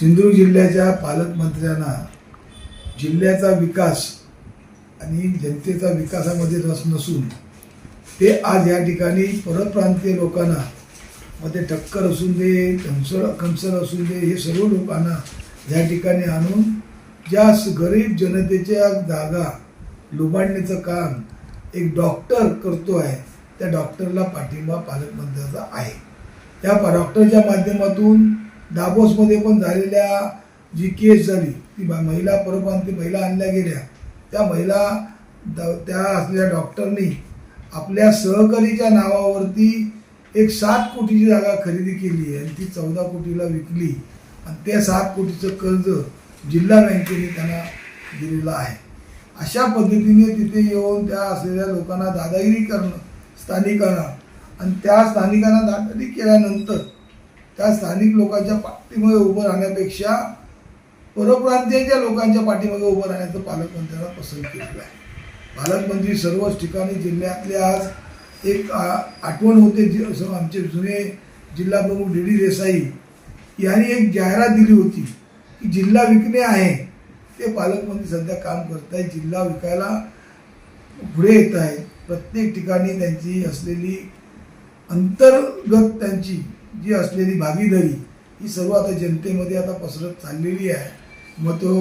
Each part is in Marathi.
सिंधुदुर्ग जिल्ह्याच्या पालकमंत्र्यांना जिल्ह्याचा विकास आणि जनतेचा विकासामध्ये रस नसून ते आज या ठिकाणी परप्रांतीय लोकांना मग ते टक्कर असून दे कंसळ कंसळ असून दे हे सर्व लोकांना या ठिकाणी आणून ज्या स- गरीब जनतेच्या जागा लुबाडण्याचं काम एक डॉक्टर करतो आहे त्या डॉक्टरला पाठिंबा पालकमंत्र्याचा आहे. त्या डॉक्टरच्या माध्यमातून दाबोसमध्ये पण झालेल्या जी केस झाली ती बा- महिला परप्रांती महिला आणल्या गेल्या. त्या महिला द- त्या असलेल्या डॉक्टरनी आपल्या सहकारीच्या नावावरती एक सात कोटीची जागा खरेदी केली आणि ती चौदा कोटीला विकली. आणि त्या सात कोटीचं कर्ज जिल्हा बँकेने त्यांना दिलेलं आहे. अशा पद्धतीने तिथे येऊन त्या असलेल्या लोकांना दादागिरी करणं स्थानिकांना. आणि त्या स्थानिकांना दादागिरी केल्यानंतर त्या स्थानिक लोकांच्या पाठीमागे उभं राहण्यापेक्षा परप्रांतीयांच्या लोकांच्या पाठीमागे उभं राहण्याचं पालकमंत्र्यांना पसंत केलेलं आहे. पालकमंत्री सर्वच ठिकाणी जिल्ह्यातले आज एक आ- आठवण होते जे- असं आमचे जुने जिल्हा प्रमुख डी डी देसाई यांनी एक जाहिरात दिली होती की जिल्हा विकणे आहे ते पालकमंत्री सध्या काम करत आहेत. जिल्हा विकायला पुढे येत आहेत. प्रत्येक ठिकाणी त्यांची असलेली अंतर्गत त्यांची जी असलेली भागीदारी ही सर्व आता जनतेमध्ये आता पसरत चाललेली आहे. मग तो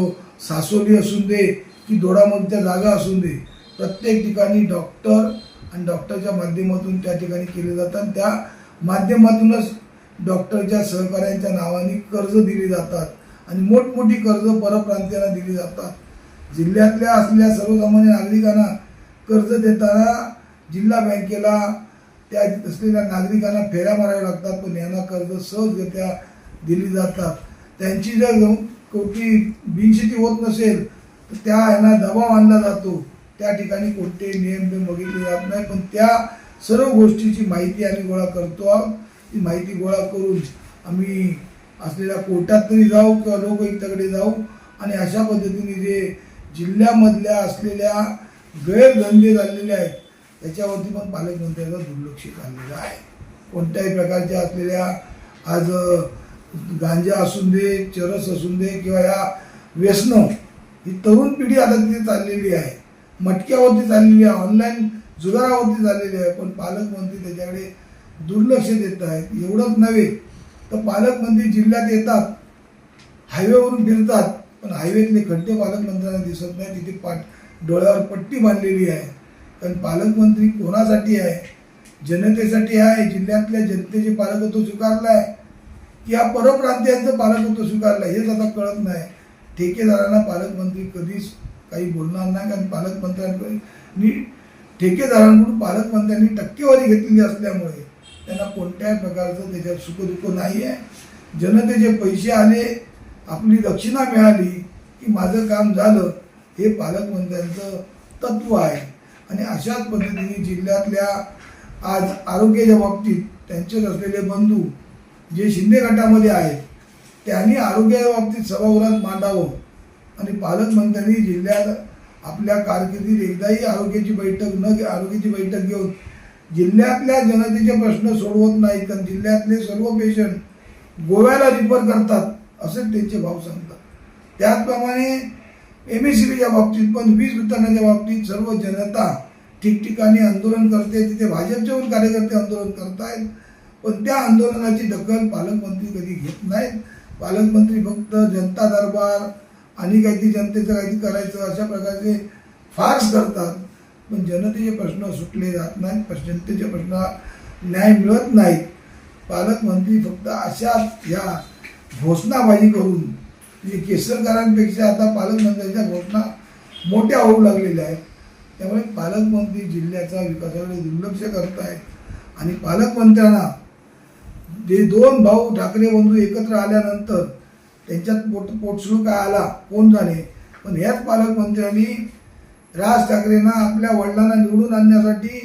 सासोली असून दे की दोडामधच्या जागा असून दे प्रत्येक ठिकाणी डॉक्टर आणि डॉक्टरच्या माध्यमातून त्या ठिकाणी केले जातात त्या माध्यमातूनच डॉक्टरच्या सहकाऱ्यांच्या नावाने कर्ज दिली जातात आणि मोठमोठी कर्ज परप्रांतीयांना दिली जातात. जिल्ह्यातल्या असलेल्या सर्वसामान्य नागरिकांना कर्ज देताना जिल्हा बँकेला त्या असलेल्या नागरिकांना फेऱ्या माराव्या लागतात पण यांना कर्ज सहजगत्या दिली जातात. त्यांची जर कोणती बिनशेती होत नसेल तर त्या यांना दबाव आणला जातो. त्या ठिकाणी कोणते नियम बियम बघितले जात नाही पण त्या सर्व गोष्टीची माहिती आम्ही गोळा करतो आहोत. ती माहिती गोळा करून आम्ही असलेल्या कोर्टात तरी जाऊ किंवा लोकयुक्ताकडे जाऊ. आणि अशा पद्धतीने जे जिल्ह्यामधल्या असलेल्या गैरधंदे झालेले आहेत त्याच्यावरती पण पालकमंत्र्यांचं दुर्लक्ष झालेलं आहे. कोणत्याही प्रकारच्या असलेल्या आज गांजा असून दे चरस असून दे किंवा या व्यसनं ही तरुण पिढी आता तिथे चाललेली आहे. मटक्यावरती चाललेली आहे ऑनलाईन जुगारावरती चाललेली आहे. पण पालकमंत्री त्याच्याकडे दुर्लक्ष देत आहेत. एवढंच नव्हे तर पालकमंत्री जिल्ह्यात येतात हायवेवरून फिरतात. पण हायवेतले खड्डे पालकमंत्र्यांना दिसत नाही तिथे पाट डोळ्यावर पट्टी बांधलेली आहे. कारण पालकमंत्री कोणासाठी आहे? जनतेसाठी आहे? जिल्ह्यातल्या जनतेचे पालकत्व स्वीकारलं आहे की या परप्रांतीयांचं पालकत्व स्वीकारलं आहे हेच आता कळत नाही. ठेकेदारांना पालकमंत्री कधीच काही बोलणार नाही कारण पालकमंत्र्यांकडे ठेकेदारांकडून पालकमंत्र्यांनी टक्केवारी घेतलेली असल्यामुळे त्यांना कोणत्याही प्रकारचं त्याच्यात सुखदुःख नाही आहे जनतेचे पैसे आले आपली दक्षिणा मिळाली की माझं काम झालं हे पालकमंत्र्यांचं तत्व आहे. आणि अशाच पद्धतीने जिल्ह्यातल्या आज आरोग्याच्या बाबतीत त्यांचेच असलेले बंधू जे शिंदे गटामध्ये आहेत त्यांनी आरोग्याच्या बाबतीत सभागृहात मांडावं. आणि पालकमंत्र्यांनी जिल्ह्यात आपल्या कारकिर्दीत एकदाही आरोग्याची बैठक न आरोग्याची बैठक घेऊन जिल्ह्यातल्या जनतेचे प्रश्न सोडवत नाहीत. कारण जिल्ह्यातले सर्व पेशंट गोव्याला रिफर करतात असे त्यांचे भाव सांगतात. त्याचप्रमाणे एम एस सी बीच्या बाबतीत पण वीज वितरणाच्या बाबतीत सर्व जनता ठिकठिकाणी आंदोलन करते. तिथे भाजपचे पण कार्यकर्ते आंदोलन करतायत. पण त्या आंदोलनाची दखल पालकमंत्री कधी घेत नाहीत. पालकमंत्री फक्त जनता दरबार आणि काहीतरी जनतेचं काहीतरी करायचं अशा प्रकारचे फार्स करतात. पण जनतेचे प्रश्न सुटले जात नाहीत. पण जनतेचे प्रश्न न्याय मिळत नाहीत. पालकमंत्री फक्त अशाच ह्या घोषणाबाजी करून म्हणजे केसरकरांपेक्षा आता पालकमंत्र्यांच्या घोषणा मोठ्या होऊ लागलेल्या आहेत. त्यामुळे पालकमंत्री जिल्ह्याचा विकासाकडे दुर्लक्ष करत आहेत आणि पालकमंत्र्यांना जे दोन भाऊ ठाकरे बंधू एकत्र आल्यानंतर त्यांच्यात पोट पोटसू काय आला कोण जाणे पण ह्याच पालकमंत्र्यांनी राज ठाकरेंना आपल्या वडिलांना निवडून आणण्यासाठी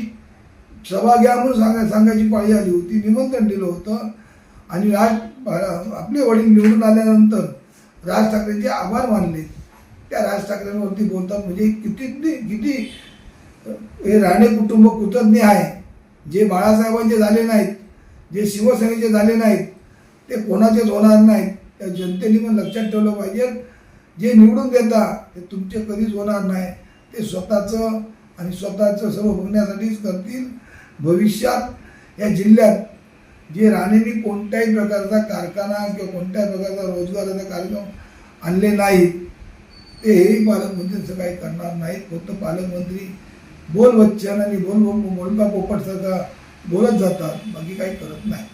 सभा घ्या म्हणून सांगा सांगायची पाळी आली होती निमंत्रण दिलं होतं. आणि राज आपले वडील निवडून आल्यानंतर राज ठाकरेंचे आभार मानले. त्या राज ठाकरेंवरती बोलतात म्हणजे किती किती हे राणे कुटुंब कृतज्ञ आहे. जे बाळासाहेबांचे झाले नाहीत जे शिवसेनेचे झाले नाहीत ते कोणाचेच होणार नाहीत. त्या जनतेने पण लक्षात ठेवलं पाहिजे. जे निवडून देता ते तुमचे कधीच होणार नाही. ते स्वतःचं आणि स्वतःचं सर्व बघण्यासाठीच करतील. भविष्यात या जिल्ह्यात जे राणेंनी कोणत्याही प्रकारचा कारखाना किंवा कोणत्याही प्रकारचा रोजगाराचा कार्यक्रम आणले नाहीत ते हेही पालकमंत्री काही करणार नाहीत. फक्त पालकमंत्री बोल बच्चन आणि बोल बोल बोलका पोपटसारखा बोलत जातात बाकी काही करत नाही